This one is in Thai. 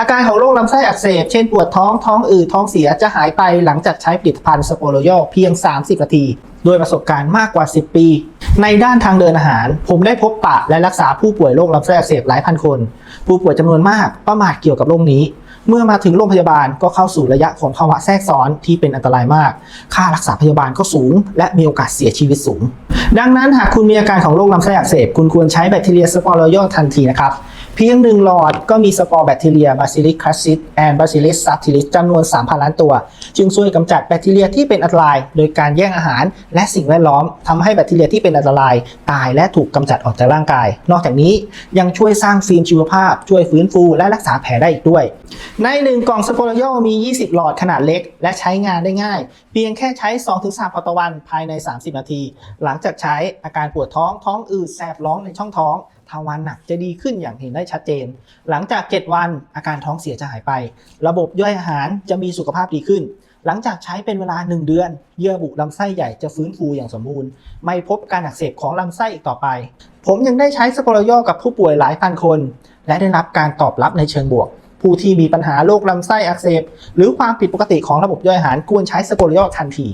อาการของโรคลำไส้อักเสบ เช่นปวดท้องท้องอืดท้องเสียจะหายไปหลังจากใช้ผลิตภัณฑ์สโปโรโยเพียง 30 นาทีด้วยประสบการณ์มากกว่า 10 ปี ในด้านทางเดินอาหาร ผมได้พบปะและรักษาผู้ป่วยโรคลำไส้อักเสบหลายพันคน ผู้ป่วยจำนวนมากประมาทเกี่ยวกับโรคนี้ เมื่อมาถึงโรงพยาบาลก็เข้าสู่ระยะของภาวะแทรกซ้อนที่เป็นอันตรายมาก ค่ารักษาพยาบาลก็สูง และมีโอกาสเสียชีวิตสูง ดังนั้นหากคุณมีอาการของโรคลำไส้อักเสบคุณควรใช้แบคทีเรียสปอร์โรโยทันทีนะครับเพียงหนึ่งหลอดก็มีสปอร์แบคทีเรียบาซิลิสคลาสซิสแอนบาซิลิสซับทิลิสจำนวน 3,000 ล้านตัว จึงช่วยกำจัดแบคทีเรียที่เป็นอันตราย โดยการแย่งอาหารและสิ่งแวดล้อมทำให้แบคทีเรียที่เป็นอันตราย ตายและถูกกำจัดออกจากร่างกาย นอกจากนี้ยังช่วยสร้างฟิล์มชีวภาพ ช่วยฟื้นฟูและรักษาแผลได้อีกด้วย ในหนึ่งกล่องสปอร์โยมี 20 หลอดขนาดเล็ก และใช้งานได้ง่าย เพียงแค่ใช้ 2-3พอต่อวันภายใน 30 นาที หลังจากใช้อาการปวดท้องท้องอืดแสบร้องในช่องท้องทวารหนักจะดีขึ้นอย่างเห็นได้ชัดเจน หลังจาก 7 วันอาการท้องเสียจะหายไป ระบบย่อยอาหารจะมีสุขภาพดีขึ้น หลังจากใช้เป็นเวลา 1 เดือน เยื่อบุลำไส้ใหญ่จะฟื้นฟูอย่างสมบูรณ์ ไม่พบการอักเสบของลำไส้อีกต่อไป ผมยังได้ใช้สโปโรโยกับผู้ป่วยหลายพันคน และได้รับการตอบรับในเชิงบวก ผู้ที่มีปัญหาโรคลำไส้อักเสบ หรือความผิดปกติของระบบย่อยอาหารควรใช้สโปโรโยทันที